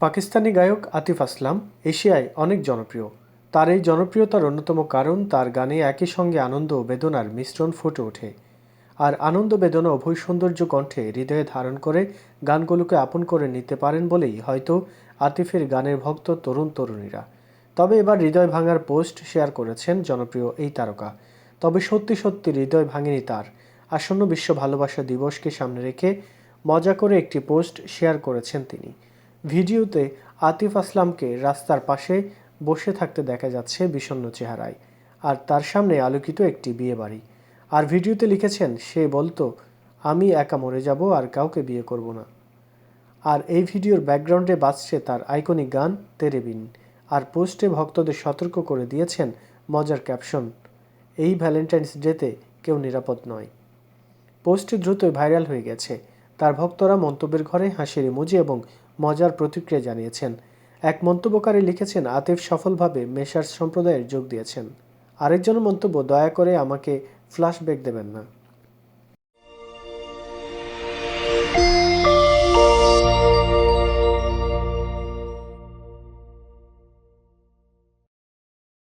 পাকিস্তানি গায়ক আতিফ আসলাম, এশিয়ায় অনেক জনপ্রিয়। তার এই জনপ্রিয়তার অন্যতম কারণ, তার গানে একই সঙ্গে আনন্দ ও বেদনার মিশ্রণ ফুটে ওঠে। আর আনন্দ, বেদনা, উভয় সৌন্দর্য কণ্ঠে হৃদয়ে ধারণ করে গানগুলোকে আপন করে নিতে পারেন বলেই হয়তো আতিফের গানের ভক্ত তরুণ তরুণীরা। তবে এবার হৃদয় ভাঙার পোস্ট শেয়ার করেছেন জনপ্রিয় এই তারকা। তবে সত্যি সত্যি হৃদয় ভাঙেনি তার। আসন্ন বিশ্ব ভালোবাসা দিবসকে সামনে রেখে মজা করে একটি পোস্ট শেয়ার করেছেন তিনি। ভিডিওতে আতিফ আসলামকে রাস্তার পাশে বসে থাকতে দেখা যাচ্ছে বিষণ্ন চেহারায়। আর তার সামনে আলোকিত একটি বিয়ে বাড়ি আর ভিডিওতে লিখেছেন, সে বলতো, আমি একা মরে যাব আর কাউকে বিয়ে করব না। আর এই ভিডিওর ব্যাকগ্রাউন্ডে বাজছে তার আইকনিক গান, তেরে বিন। আর পোস্টে ভক্তদের সতর্ক করে দিয়েছেন মজার ক্যাপশন, এই ভ্যালেন্টাইন্স ডেতে কেউ নিরাপদ নয়। পোস্টটি দ্রুতই ভাইরাল হয়ে গেছে। তার ভক্তরা মন্তব্যের ঘরে হাসির ইমোজি এবং মজার প্রতিক্রিয়া জানিয়েছেন। এক মন্তব্যকারী লিখেছেন, আতিফ সফলভাবে মেশার সম্প্রদায়ের যোগ দিয়েছেন। আরেকজন মন্তব্য, দয়া করে আমাকে ফ্ল্যাশব্যাক দেবেন না।